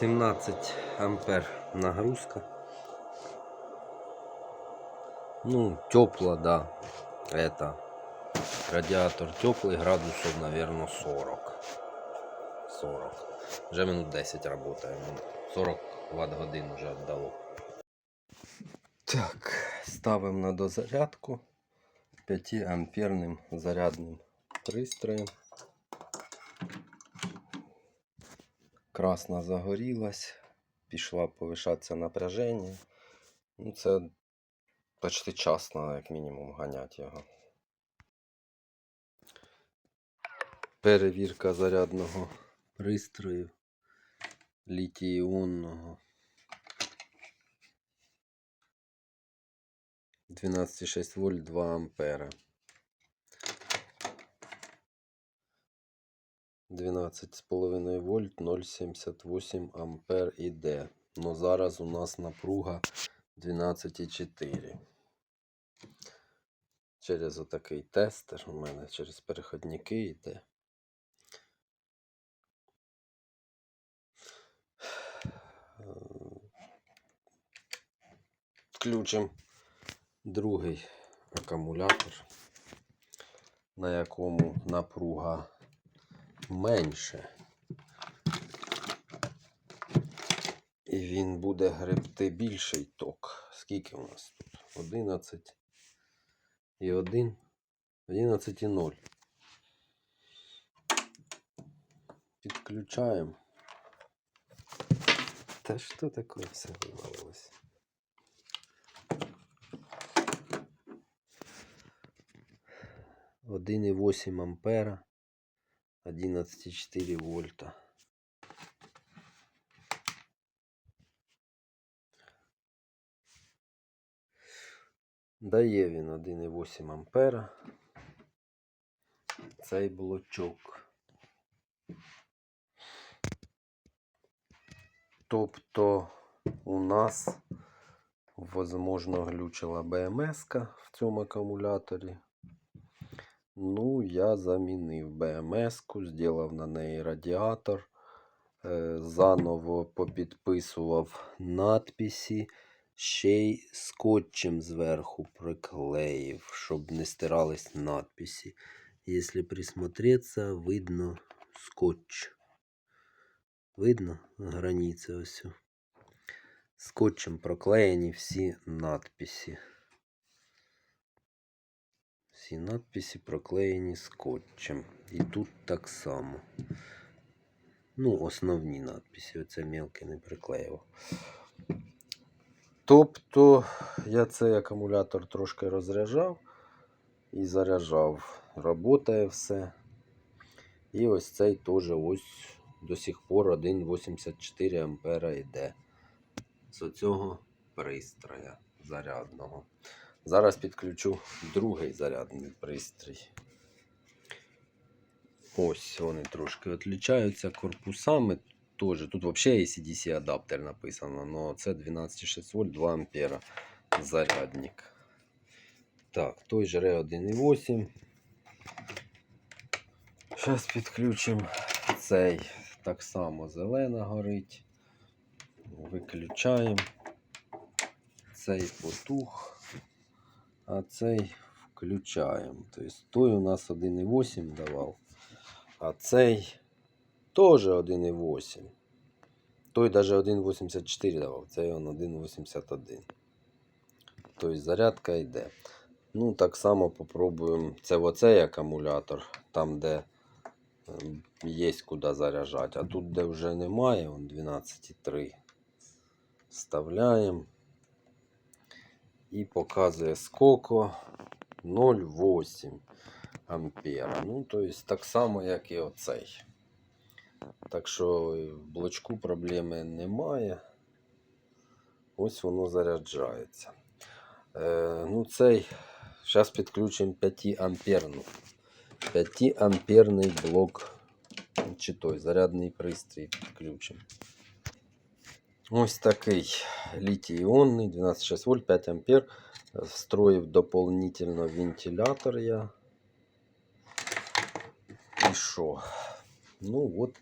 17 ампер нагрузка. Ну, тепло, да. Это радиатор теплый, градусов, наверное, 40. 40. Вже минут 10 работаем. 40 ватт годин вже віддало. Так, ставимо на дозарядку 5 амперним зарядним пристроєм. Красна загорілась, пішла повишатися напряження. Ну, це почти час треба, як мінімум, ганяти його. Перевірка зарядного пристрою літій-іонного. 12,6 вольт 2 ампера. 12,5 вольт 0,78 ампер іде. Но зараз у нас напруга 12,4. Через отакий тестер у мене через переходники йде. Включимо другий акумулятор, на якому напруга менше. І він буде гребти більший ток. Скільки у нас тут? 11 і 1. 11 і 0. Підключаємо. Та що таке все вивалилось? Один і 8 ампера. 11,4 вольта. Дає він 1,8 ампера. Цей блочок. Тобто у нас, возможно, глючила БМС в цьому акумуляторі. Ну, я замінив БМС-ку, зробив на неї радіатор, е, заново попідписував надписи, ще й скотчем зверху приклеїв, щоб не стирались надписи. Якщо присмотреться, видно скотч. Видно границя ось. Скотчем проклеєні всі надписи. Всі надписи проклеєні скотчем. І тут так само. Ну, основні надписи. Оце мелке не приклеював. Тобто я цей акумулятор трошки розряджав і заряджав. Работає все. І ось цей теж ось до сих пор 1,84 ампера йде. З цього пристроя зарядного. Зараз підключу другий зарядний пристрій. Ось вони трошки відрізняються корпусами. Тоже. Тут взагалі ACDC адаптер написано, але це 12,6 вольт 2 ампера зарядник. Так, той жре 1,8. Зараз підключимо цей. Так само зелена горить. Виключаємо. Цей потух а цей включаємо. Тобто той у нас 1,8 давав, а цей теж 1,8. Той навіть 1,84 давав, цей он 1,81. Тобто зарядка йде. Ну, так само попробуємо. Це оцей акумулятор, там, де ем, є куди заряджати. А тут, де вже немає, он 12,3. Вставляємо і показує скоко 0,8 ампера. Ну, тобто так само, як і оцей. Так що в блочку проблеми немає. Ось воно заряджається. Е, ну, цей, зараз підключимо 5 амперну. 5 амперний блок. Чи той зарядний пристрій підключимо. Ось такий літій-іонний, 12,6 вольт, 5 ампер. Встроїв дополнительно вентилятор я. І що? Ну от,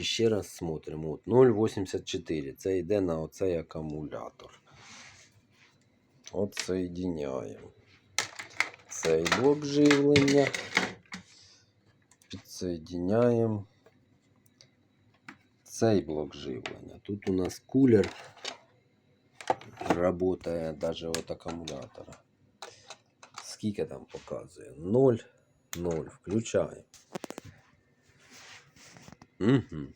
ще раз смотримо. От 0,84. Це йде на оцей акумулятор. От соєдиняємо. Цей блок живлення. Підсоєдиняємо цей блок живлення. Тут у нас кулер работає даже от акумулятора. Скільки там показує? 0, 0. Включаємо. Угу.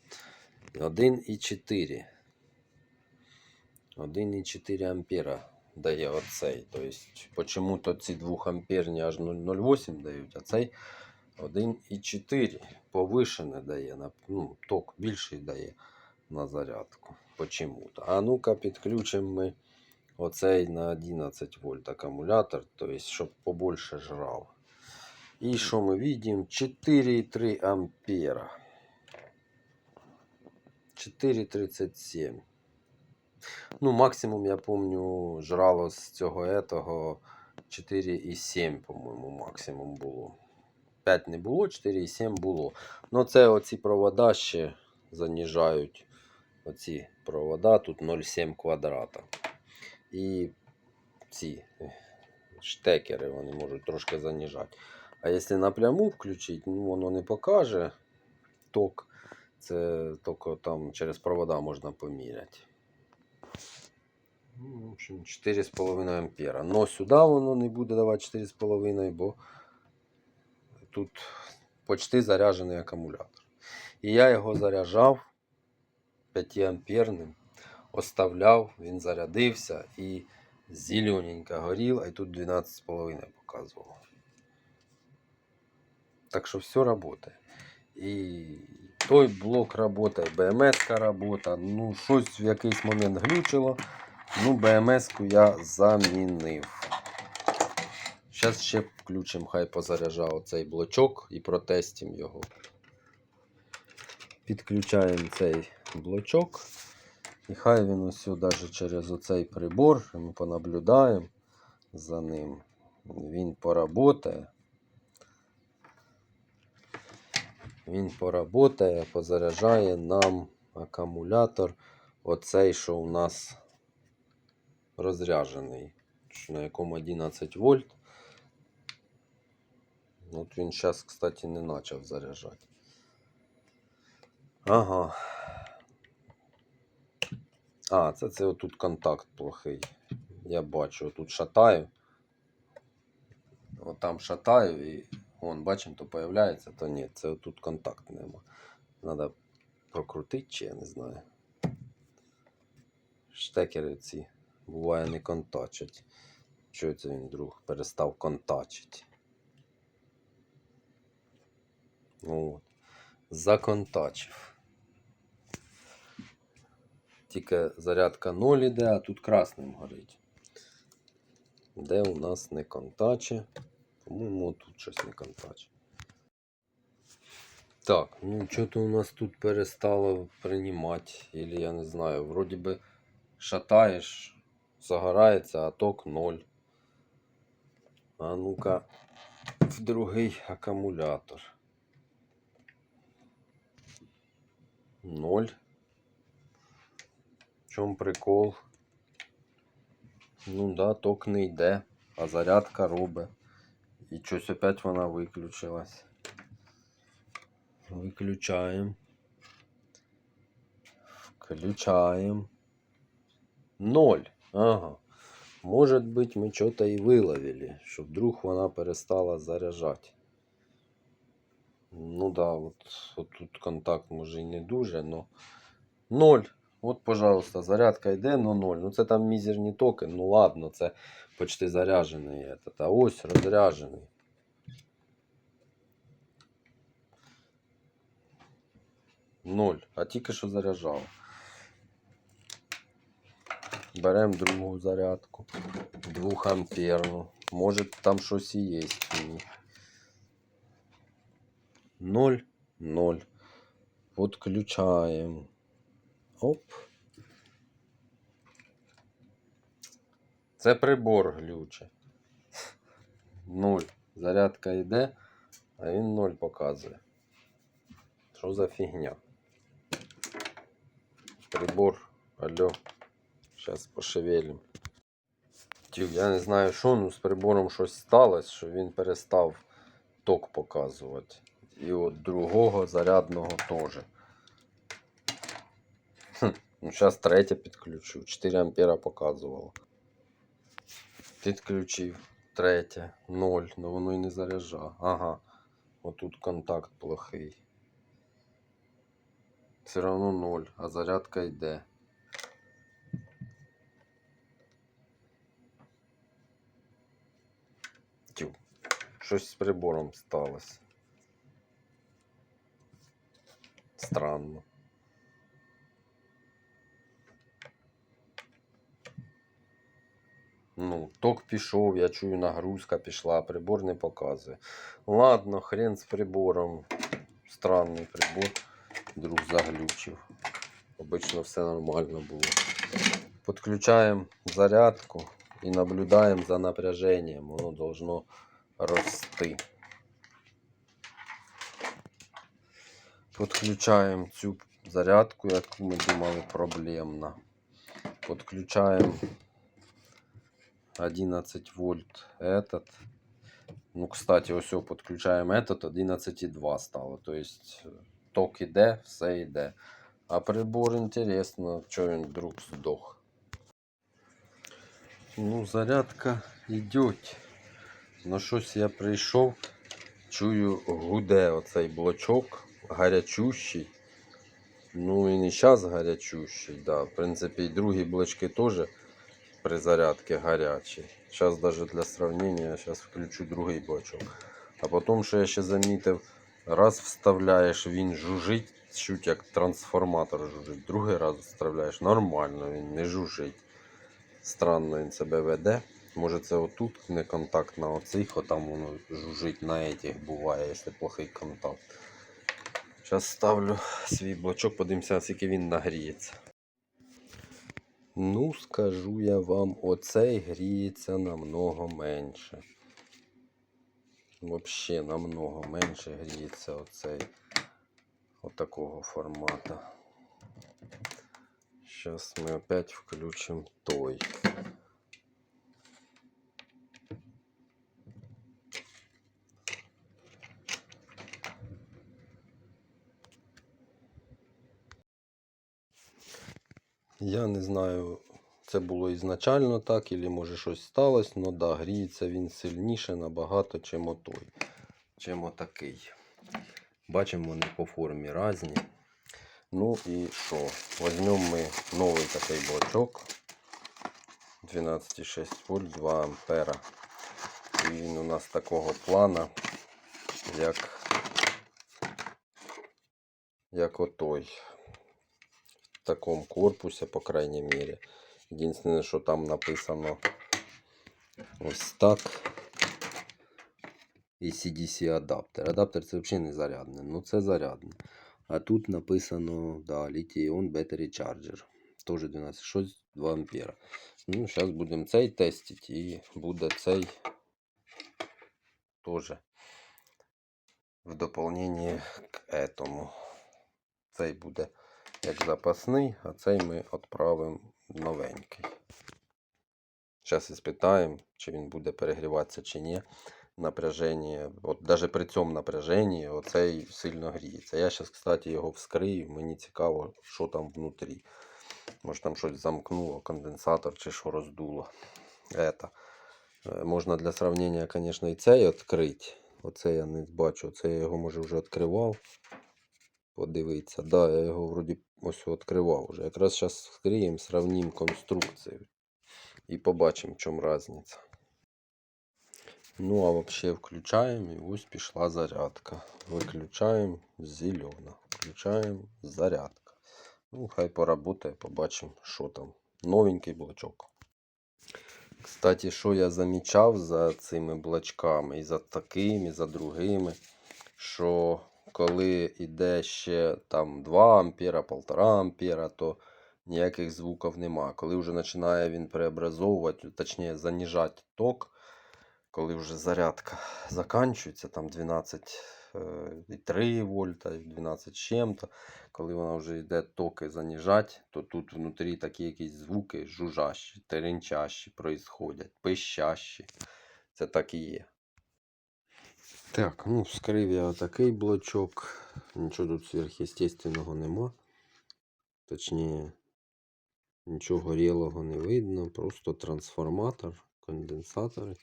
1,4. 1,4 ампера дає оцей. Тобто, почему-то ці 2 амперні аж 0,08 дають, а цей 1,4 Повишене дає, ну, ток більший дає на зарядку. Почему-то. А ну-ка підключимо ми оцей на 11 вольт акумулятор, тобто, щоб побольше жрав. І що ми бачимо? 4,3 ампера. 4,37. Ну, максимум, я помню, жрало з цього етого 4,7, по-моєму, максимум було. 5 не було, 4,7 було. Ну, це оці провода ще заніжають. Оці провода, тут 0,7 квадрата. І ці е, штекери вони можуть трошки заніжати. А якщо напряму включити, ну воно не покаже ток. Це тільки там через провода можна поміряти. Ну, в общем, 4,5 ампера. Но сюди воно не буде давати 4,5, бо тут почти заряджений акумулятор. І я його заряджав 5 амперним, оставляв, він зарядився і зелененько горів, а тут 12,5 показувало. Так що все працює. І той блок працює, БМС робота. Ну, щось в якийсь момент глючило. Ну, БМС-ку я замінив. Зараз ще включимо, хай позаряджав цей блочок і протестимо його. Підключаємо цей блочок. І хай він ось навіть через оцей прибор, ми понаблюдаємо за ним. Він поработає. Він поработає, позаряджає нам акумулятор. Оцей, що у нас розряджений, на якому 11 вольт. От він зараз, кстати, не почав заряджати. Ага. А, це, це отут контакт плохий. Я бачу, тут шатаю. От там шатаю і вон, бачимо, то появляється, то ні, це тут контакт нема. Надо прокрутити, чи я не знаю. Штекери ці буває не контачать. Чого це він друг перестав контачити? От. Законтачив. Тільки зарядка 0 іде, а тут красним горить. Де у нас не контаче. По-моєму, тут щось не контаче. Так, ну що-то у нас тут перестало приймати. Или я не знаю, вроді би шатаєш, загорається, а ток 0. А ну-ка, в другий акумулятор. 0. В чому прикол? Ну да, ток не йде, а зарядка робить. І щось опять вона виключилась. Виключаємо. Включаємо. Ноль. Ага. Может быть, мы что-то и выловили, что вдруг вона перестала заряджати. Ну да, от, от тут контакт може і не дуже, но 0. От, пожалуйста, зарядка йде, но 0. Ну це там мізерні токи. Ну ладно, це почти заряджений. Этот. А ось розряджений. Ноль. А тільки що заряджав. Беремо другу зарядку. Двухамперну. Може там щось і є. в ній. Ноль, ноль. Подключаємо. Оп. Це прибор глюче. Нуль. Зарядка йде, а він ноль показує. Що за фігня? Прибор. Алло. Зараз пошевелим. Тю, я не знаю, що, ну з прибором щось сталося, що він перестав ток показувати. І от другого зарядного теж. Ну зараз третє підключу. 4 ампера показувало. Підключив. Третє. 0. Ну воно і не заряджа. Ага. Отут контакт плохий. Все равно 0, а зарядка йде. Тю. Щось з прибором сталося. Странно. Ну, ток пішов, я чую, нагрузка пішла, прибор не показує. Ладно, хрен з прибором. Странний прибор. Друг заглючив. Обично все нормально було. Подключаємо зарядку і наблюдаємо за напряженням. Воно должно рости. Подключаємо цю зарядку, яку ми думали проблемна. Подключаємо 11 вольт этот. Ну, кстати, ось о, подключаємо этот 11,2 стало. То есть е, ток іде, все йде. А прибор інтересно, що він вдруг здох. Ну, зарядка йде. Ну, щось я прийшов, чую, гуде оцей блочок, гарячущий. Ну і не зараз гарячущий, да. В принципі, і другі блочки теж при зарядці гарячі. Зараз даже для сравнения, зараз включу другий блочок. А потім, що я ще замітив, раз вставляєш, він жужить, чуть як трансформатор жужить. Другий раз вставляєш, нормально, він не жужить. Странно він себе веде. Може це отут не контакт на оцих, а там воно жужить на этих буває, якщо плохий контакт. Зараз ставлю свій блочок, подивимося, скільки він нагріється. Ну, скажу я вам, оцей гріється намного менше. Вообще намного менше гріється оцей отакого формату. Сейчас мы опять включим той. Я не знаю, це було ізначально так, або може щось сталося, але да, гріється він сильніше набагато, чим отой, чим отакий. Бачимо, вони по формі різні. Ну і що? Візьмемо ми новий такий блочок. 12,6 вольт, 2 ампера. І він у нас такого плана, як, як отой. В такому корпусі, по крайній мірі. Єдине, що там написано ось так. І CDC адаптер. Адаптер це взагалі не зарядне. Ну це зарядне. А тут написано да, Lithium Battery Charger. Тоже 12,6 2 ампера. Ну, зараз будемо цей тестити і буде цей теж в дополнение к этому. Цей буде Як запасний, а цей ми відправимо новенький. Зараз іспитаємо, чи він буде перегріватися чи ні. Напряження, от навіть при цьому напряженні оцей сильно гріється. Я зараз, кстати, його вскрию, мені цікаво, що там внутрі. Може там щось замкнуло, конденсатор чи що роздуло. Это. Е, Можна для сравнення, звісно, і цей відкрити. Оце я не бачу, це я його може вже відкривав. Подивитися. Да, я його вроді ось відкривав вже. Якраз зараз вскриємо, сравнимо конструкцію. І побачимо, в чому різниця. Ну, а вообще включаємо і ось пішла зарядка. Виключаємо зелена. Включаємо зарядка. Ну, хай поработає, побачимо, що там. Новенький блочок. Кстати, що я замічав за цими блочками, і за такими, і за другими, що коли йде ще там 2 ампера, 1,5 ампера, то ніяких звуків нема. Коли вже починає він преобразовувати, точніше занижати ток, коли вже зарядка заканчується, там 12 е, 3 вольта, 12 чим-то. Коли вона вже йде токи заніжать, то тут внутрі такі якісь звуки жужжащі, теренчащі происходять, пищащі. Це так і є. Так, ну, вскрив я отакий блочок. Нічого тут сверхъестественного нема. Точніше, нічого горілого не видно. Просто трансформатор, конденсатори.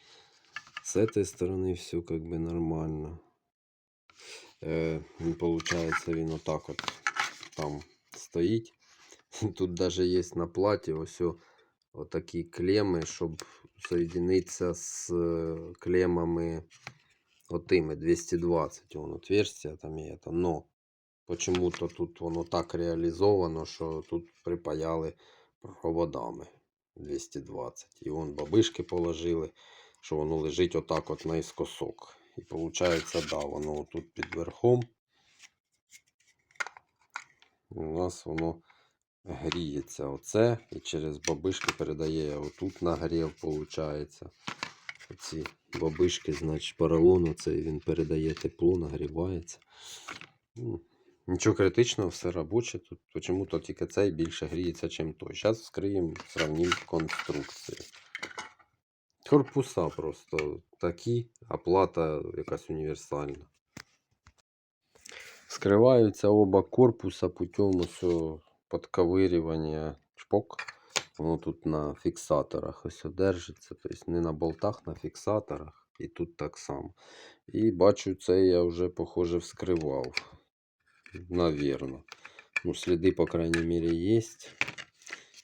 С этой стороны все как бы нормально. Э, він, получается, він отак от там стоїть. Тут даже є на платі ось о- отакі клеми, щоб соєдинитися з е, отими 220. Вон отверстия там є. это, Но почему-то тут воно так реалізовано, що тут припаяли проводами 220. І вон бабишки положили, що воно лежить отак от наискосок. І виходить, да, воно тут під верхом. У нас воно гріється оце і через бабишки передає отут нагрів, виходить. Оці бабишки, значить, поролон оцей він передає тепло, нагрівається. Ну, Нічого критичного, все робоче. Тут чому-то тільки цей більше гріється, ніж той. Зараз вскриємо, сравнимо конструкції. Корпуса просто такі, а плата якась універсальна. Скриваються оба корпуса путем усього подковирювання чпок. Воно тут на фіксаторах ось держиться. Тобто не на болтах, на фіксаторах. І тут так само. І бачу, це я вже, похоже, вскривав. Наверно. Ну, следы, по крайней мере, есть.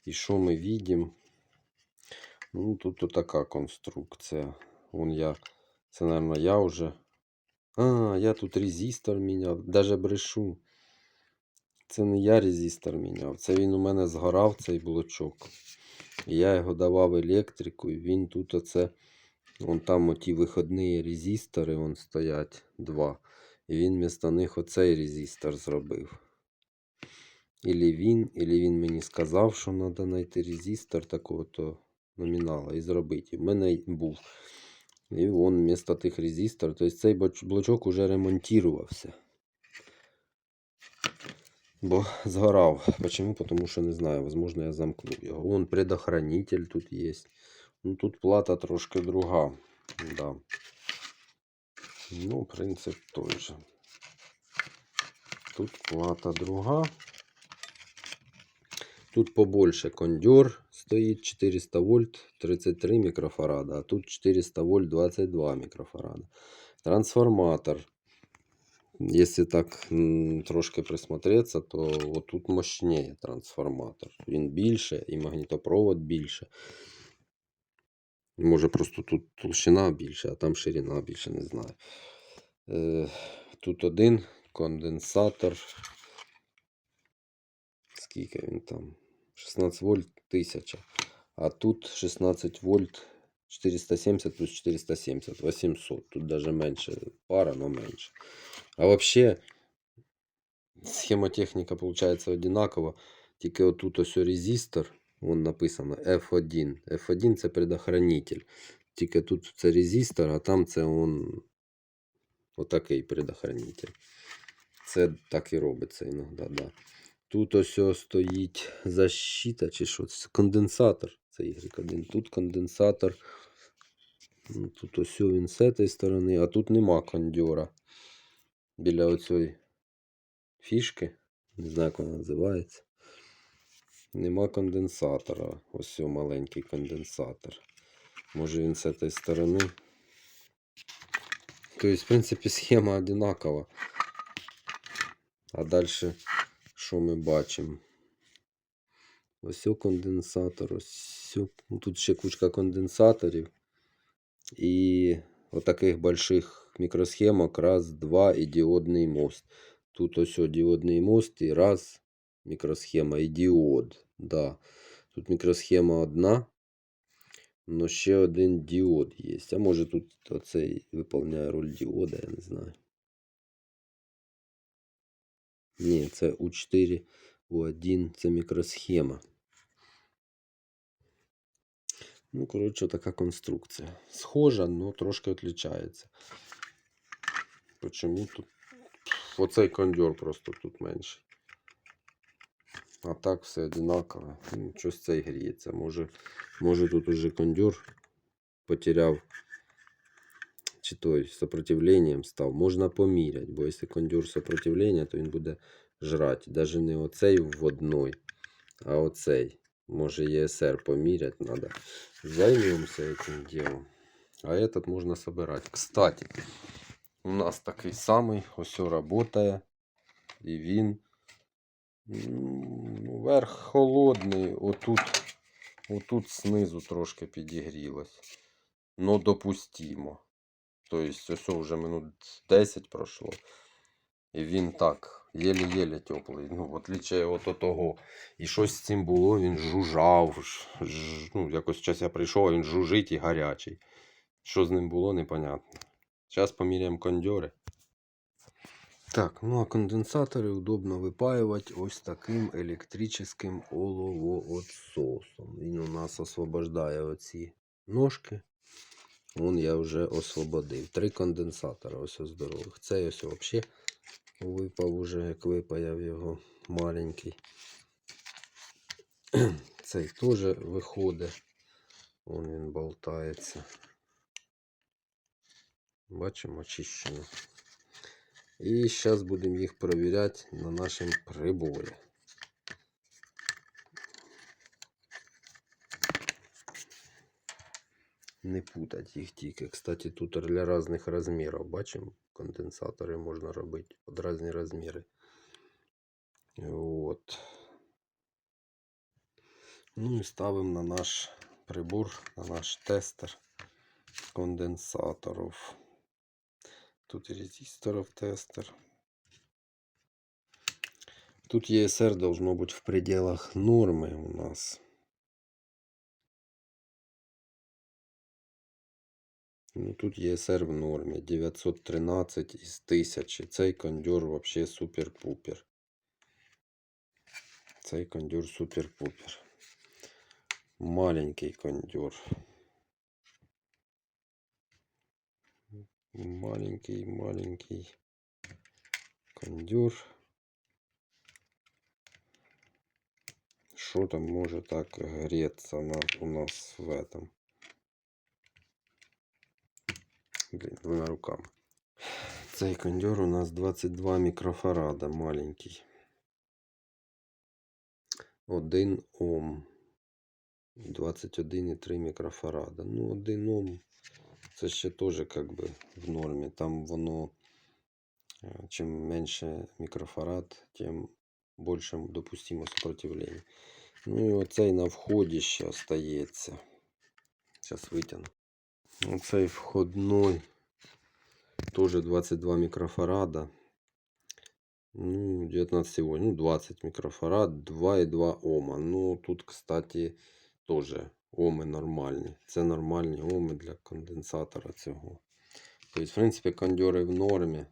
И что мы видим? Ну, тут вот такая конструкция. Вон я, це, наверное, я уже. А, я тут резистор міняв. Даже брешу. Це не я резистор міняв. Це він у мене згорав, цей блочок. Я його давав електрику, і він тут оце. Вон там оті виходні резистори вон стоять два. І він вмісто них оцей резистор зробив. Ілі він, ілі він мені сказав, що треба знайти резистор такого то номінала і зробити. В мене був. І вон вмісто тих резистор. Тобто цей блочок уже ремонтувався. Бо згорав. Почему? Потому що не знаю, возможно, я замкнув його. Вон предохранитель тут є. Ну тут плата трошки друга. Да. Ну, принцип той же. Тут плата друга. Тут побольше кондер стоїть 400 вольт 33 мікрофарада, а тут 400 вольт 22 мікрофарада. Трансформатор. Если так трошки присмотреться, то вот тут мощнее трансформатор. Він більше і магнітопровод більше. Може просто тут толщина більше, а там ширина більше, не знаю. Е, тут один конденсатор. Скільки він там? 16 вольт 1000. А тут 16 вольт 470 плюс 470, 800. Тут даже менше пара, но менше. А вообще схемотехніка получается одинакова. Тільки отут ось резистор, вон написано F1. F1 це предохранитель. Тільки тут це резистор, а там це он отакий предохранитель. Це так і робиться іноді, да. Тут ось стоїть защита чи що. Конденсатор. Це Y1. Тут конденсатор. Ну, Тут ось він з цієї сторони, а тут нема кондьора. Біля оцієї фішки. Не знаю, як вона називається. Нема конденсатора. Ось маленький конденсатор. Може він з цієї сторони. Тобто, в принципі, схема одинакова. А далі, що ми бачимо? Ось конденсатор, ось. О- ну, Тут ще кучка конденсаторів. І отаких больших мікросхемок. Раз, два і діодний мост. Тут ось о діодний мост і раз мікросхема і діод. Да. Тут мікросхема одна. Но ще один діод є. А може тут оцей виповняє роль діода, я не знаю. Ні, це У4, У1, це мікросхема. Ну, коротше, така конструкція. Схожа, але трошки відрізняється. Почему тут? Оцей кондьор просто тут менший. А так все одинаково. Ну, щось цей гріється. Може, може тут уже кондьор потеряв чи той сопротивлением став. Можна поміряти, бо якщо кондьор сопротивлення, то він буде жрати. Даже не оцей в одной, а оцей. Може ЕСР поміряти надо. Займемся этим делом. А этот можно собирать. Кстати, у нас такий самий, ось работає. І він м, верх холодний, отут, отут знизу трошки підігрілось. Ну, допустимо. Тобто, ось вже минут 10 пройшло. І він так, єле-єле теплий. Ну, в отличие от того. І щось з цим було, він жужжав. ж- ну, якось час я прийшов, а він жужить і гарячий. Що з ним було, непонятно. Зараз поміряємо кондьори. Так, ну а конденсатори удобно випаювати ось таким електричним оловоотсосом. Він у нас освобождає оці ножки. Вон я вже освободив. Три конденсатора ось здорових. Цей ось взагалі випав уже, як випаяв його маленький. Цей теж виходить. Вон він болтається. Бачимо очищено. І зараз будемо їх перевіряти на нашому приборі. Не путать їх тільки. Кстати, тут для різних розмірів. Бачимо, конденсатори можна робити під різні розміри. От. Ну і ставимо на наш прибор, на наш тестер конденсаторів. Тут резисторов тестер. Тут ESR должно быть в пределах нормы у нас. Ну, тут ESR в нормі. 913 із 1000. Цей кондьор вообще супер-пупер. Цей кондьор супер-пупер. Маленький кондьор. Маленький, маленький кондюр. Что там может так греться у нас в этом? Блин, двумя руками. Цей кондюр у нас 22 мікрофарада маленький. 1 Ом. 21,3 мікрофарада. Ну, 1 Ом це ще теж как би в нормі. Там воно, е, чим менше мікрофарад, тим більше допустимо сопротивлення. Ну і оцей на вході ще остається. Зараз витягну. Оцей входной теж 22 мікрофарада. Ну, 19 сегодня, ну, 20 микрофарад, 2,2 Ома. Ну, тут, кстати, тоже Оми нормальні. Це нормальні Оми для конденсатора цього. Тобто, в принципі, кондьори в нормі.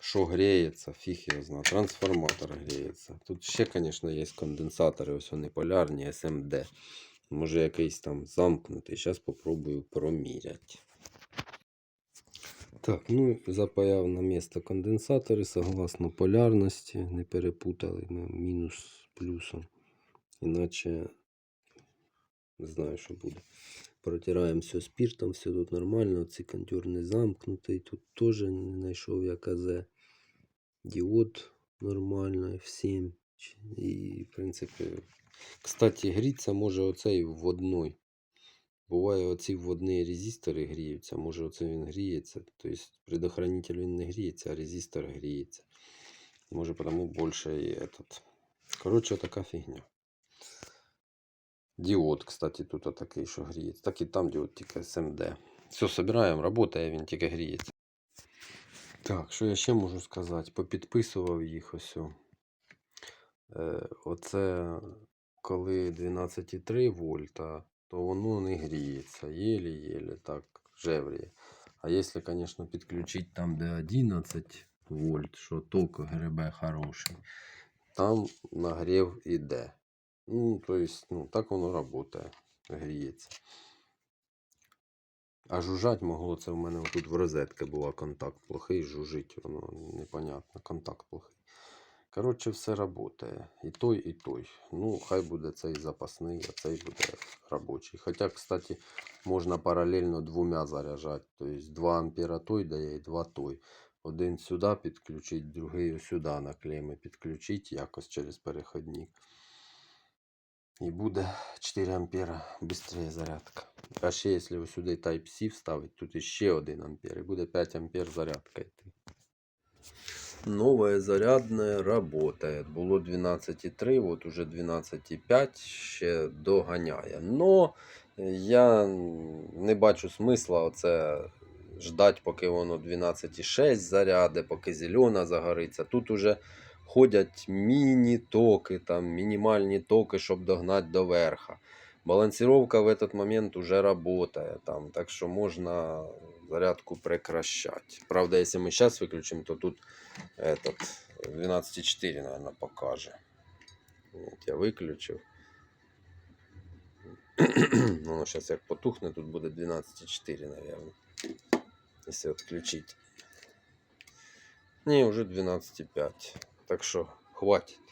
Що гріється, фіг його знає. Трансформатор гріється. Тут ще, звісно, є конденсатори, ось вони полярні, SMD. Може якийсь там замкнутий. Зараз спробую проміряти. Так, ну запаяв на місце конденсатори согласно полярності. Не перепутали ми мінус з плюсом. Іначе не знаю, що буде. Протираємо все спиртом, все тут нормально. Цей кондюр не замкнутий. Тут теж не знайшов я КЗ. Діод нормально, F7. І, в принципі, кстати, гріться може оцей в одной. Буває, оці вводні резистори гріються, може оце він гріється. Тобто предохранитель він не гріється, а резистор гріється. Може потому більше і этот. Коротше, така фігня. Діод, кстати, тут такий, що гріється. Так і там діод тільки SMD. Все, собираємо, працює, він тільки гріється. Так, що я ще можу сказати? Попідписував їх ось. Е, оце коли 12,3 вольта, то воно не гріється. Єлі-єлі так жевріє. А якщо, звісно, підключити там, де 11 вольт, що ток ГРБ хороший, там нагрів іде. Ну, то есть, ну, так воно працює, гріється. А жужжать могло, це в мене тут в розетки була контакт плохий, жужжить, воно непонятно, контакт плохий. Коротше, все працює. І той, і той. Ну, хай буде цей запасний, а цей буде робочий. Хоча, кстати, можна паралельно двома заряджати. Тобто 2 ампера той дає і 2 той. Один сюди підключить, другий сюди на клеми підключить якось через переходник. І буде 4 ампера швидше зарядка. А ще якщо сюди Type-C вставить, тут іще 1 ампер. І буде 5 ампер зарядка йти. Новое зарядное работает. Було 12,3, вот уже 12,5 ще доганяє. Но я не бачу смисла оце ждать, поки воно 12,6 заряде, поки зелена загориться. Тут уже ходять міні-токи, там, мінімальні токи, щоб догнати до верха. Балансировка в этот момент уже работает, там, так что можно зарядку прекращать. Правда, если мы сейчас выключим, то тут этот 12.4, наверное, покажет. Вот, я выключил. ну, сейчас як потухне, тут буде 12.4, наверное. Если отключить. Не, уже 12.5. Так что хватит.